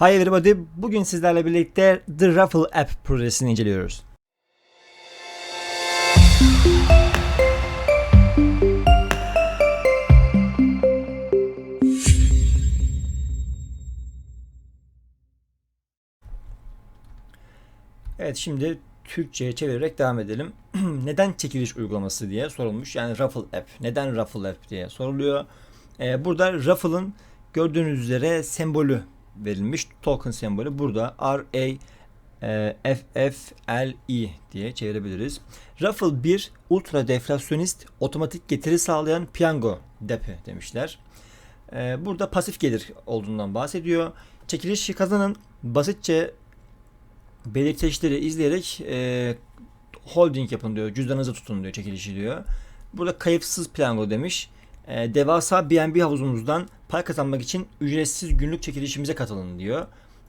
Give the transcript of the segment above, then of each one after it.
Hi everybody, bugün sizlerle birlikte The Ruffle App projesini inceliyoruz. Evet şimdi Türkçe'ye çevirerek devam edelim. Neden çekiliş uygulaması diye sorulmuş. Yani Ruffle App. Neden Ruffle App diye soruluyor. Ee, burada Ruffle'ın gördüğünüz üzere sembolü verilmiş. Token sembolü burada R A e, F F L E diye çevirebiliriz. Ruffle 1 ultra deflasyonist otomatik getiri sağlayan piyango depi demişler. Ee, burada pasif gelir olduğundan bahsediyor. Çekiliş kazanın basitçe belirteçleri izleyerek e, holding yapın diyor. Cüzdanınızı tutun diyor çekilişi diyor. Burada kayıpsız piyango demiş. E, devasa BNB havuzumuzdan para kazanmak için ücretsiz günlük çekilişimize katılın diyor.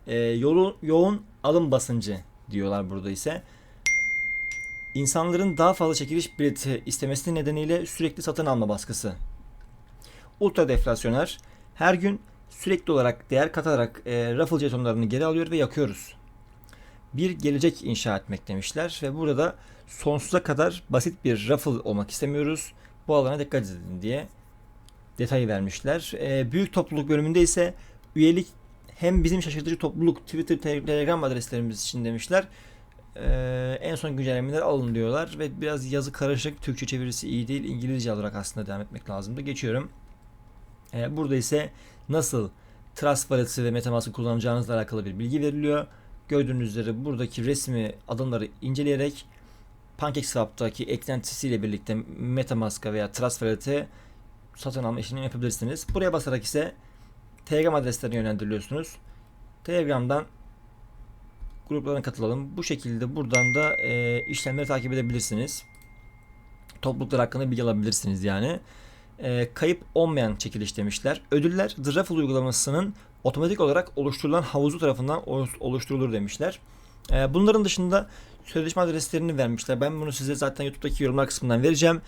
E, yolu, yoğun alım basıncı diyorlar burada ise. İnsanların daha fazla çekiliş bileti istemesi nedeniyle sürekli satın alma baskısı. Ultra deflasyoner. Her gün sürekli olarak değer katarak e, raffle jetonlarını geri alıyor ve yakıyoruz bir gelecek inşa etmek demişler ve burada da sonsuza kadar basit bir raffle olmak istemiyoruz. Bu alana dikkat edin diye detayı vermişler. E, büyük topluluk bölümünde ise üyelik hem bizim şaşırtıcı topluluk Twitter, Telegram adreslerimiz için demişler. E, en son güncellemeler alın diyorlar ve biraz yazı karışık. Türkçe çevirisi iyi değil. İngilizce olarak aslında devam etmek lazımdı. Geçiyorum. E, burada ise nasıl Trust Wallet'ı ve Metamask'ı kullanacağınızla alakalı bir bilgi veriliyor. Gördüğünüz üzere buradaki resmi adımları inceleyerek PancakeSwap'taki eklentisiyle birlikte Metamask'a veya Trust Wallet'e satın alma işlemi yapabilirsiniz. Buraya basarak ise Telegram adreslerine yönlendiriliyorsunuz. Telegram'dan gruplarına katılalım. Bu şekilde buradan da e, işlemleri takip edebilirsiniz. Topluluklar hakkında bilgi alabilirsiniz yani. E, kayıp olmayan çekiliş demişler. Ödüller The Raffle uygulamasının otomatik olarak oluşturulan havuzu tarafından oluşturulur demişler. Ee, bunların dışında sözleşme adreslerini vermişler. Ben bunu size zaten YouTube'daki yorumlar kısmından vereceğim.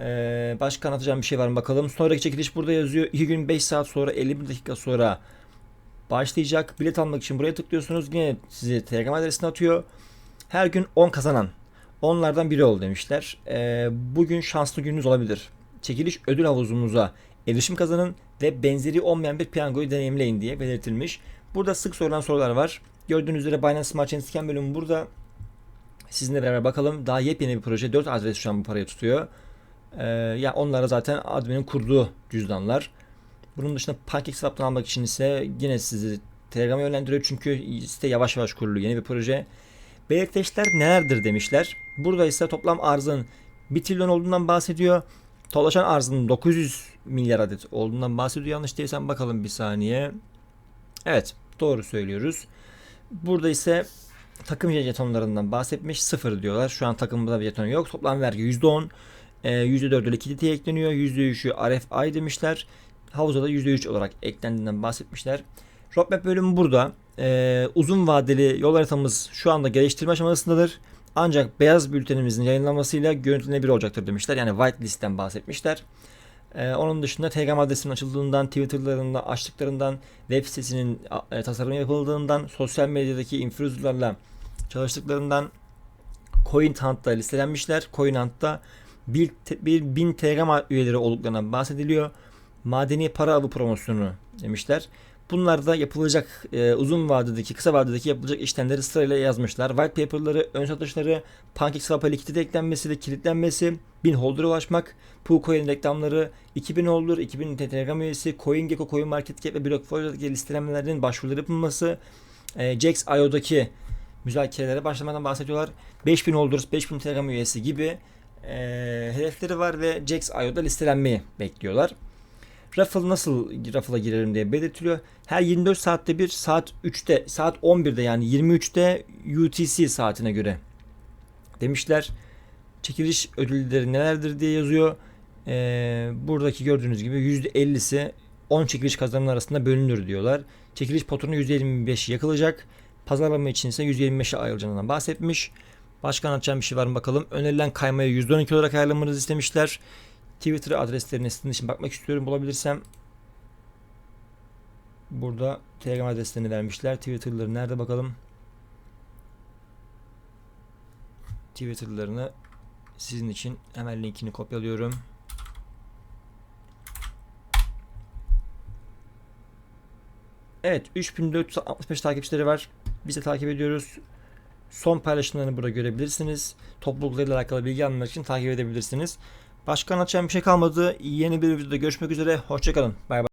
Ee, başka anlatacağım bir şey var mı bakalım. Sonraki çekiliş burada yazıyor. 2 gün 5 saat sonra 51 dakika sonra başlayacak. Bilet almak için buraya tıklıyorsunuz. Yine sizi Telegram adresine atıyor. Her gün 10 kazanan. Onlardan biri ol demişler. Ee, bugün şanslı gününüz olabilir. Çekiliş ödül havuzumuza erişim kazanın ve benzeri olmayan bir piyangoyu deneyimleyin diye belirtilmiş. Burada sık sorulan sorular var. Gördüğünüz üzere Binance Smart Chain Scan bölümü burada. Sizinle beraber bakalım. Daha yepyeni bir proje. 4 adres şu an bu parayı tutuyor. Ee, ya yani onlara zaten adminin kurduğu cüzdanlar. Bunun dışında PancakeSwap'tan almak için ise yine sizi Telegram'a yönlendiriyor. Çünkü site yavaş yavaş kuruluyor. Yeni bir proje. Belirteçler nelerdir demişler. Burada ise toplam arzın 1 trilyon olduğundan bahsediyor. Dolaşan arzının 900 milyar adet olduğundan bahsediyor. Yanlış değilsem bakalım bir saniye. Evet doğru söylüyoruz. Burada ise takım jetonlarından bahsetmiş. Sıfır diyorlar. Şu an takımda bir jeton yok. Toplam vergi %10. E, %4'ü likiditeye ekleniyor. %3'ü RFI demişler. Havuza da %3 olarak eklendiğinden bahsetmişler. Roadmap bölümü burada. E, uzun vadeli yol haritamız şu anda geliştirme aşamasındadır. Ancak beyaz bültenimizin yayınlanmasıyla görüntülenebilir olacaktır demişler. Yani whitelist'ten bahsetmişler. Ee, onun dışında Telegram adresinin açıldığından, Twitter'larında açtıklarından, web sitesinin e, tasarımı yapıldığından, sosyal medyadaki influencerlarla çalıştıklarından Coin Hunt'ta listelenmişler. Coin Hunt'ta bir, bir bin Telegram üyeleri olduklarından bahsediliyor. Madeni para avı promosyonu demişler. Bunlar da yapılacak e, uzun vadedeki, kısa vadedeki yapılacak işlemleri sırayla yazmışlar. White paper'ları, ön satışları, PancakeSwap'a likidite eklenmesi ve kilitlenmesi, 1000 holder'a ulaşmak, PooCoin reklamları, 2000 holder, 2000 Telegram üyesi, CoinGecko, CoinMarketCap ve BlockFire'daki listelenmelerinin başvuruları yapılması, e, Jax.io'daki müzakerelere başlamadan bahsediyorlar. 5000 holders, 5000 Telegram üyesi gibi e, hedefleri var ve Jax.io'da listelenmeyi bekliyorlar. Raffle nasıl Raffle'a girerim diye belirtiliyor. Her 24 saatte bir saat 3'te saat 11'de yani 23'te UTC saatine göre demişler. Çekiliş ödülleri nelerdir diye yazıyor. Ee, buradaki gördüğünüz gibi %50'si 10 çekiliş kazananlar arasında bölünür diyorlar. Çekiliş potunu %25 yakılacak. Pazarlama için ise %25'e ayrılacağından bahsetmiş. Başka anlatacağım bir şey var mı bakalım. Önerilen kaymayı %12 olarak ayarlamanızı istemişler. Twitter adreslerine sizin için bakmak istiyorum bulabilirsem. Burada Telegram adreslerini vermişler. Twitter'ları nerede bakalım? Twitter'larını sizin için hemen linkini kopyalıyorum. Evet 3465 takipçileri var. Biz de takip ediyoruz. Son paylaşımlarını burada görebilirsiniz. Topluluklarıyla alakalı bilgi almak için takip edebilirsiniz. Başka anlatacağım bir şey kalmadı. Yeni bir videoda görüşmek üzere. Hoşçakalın. Bay bay.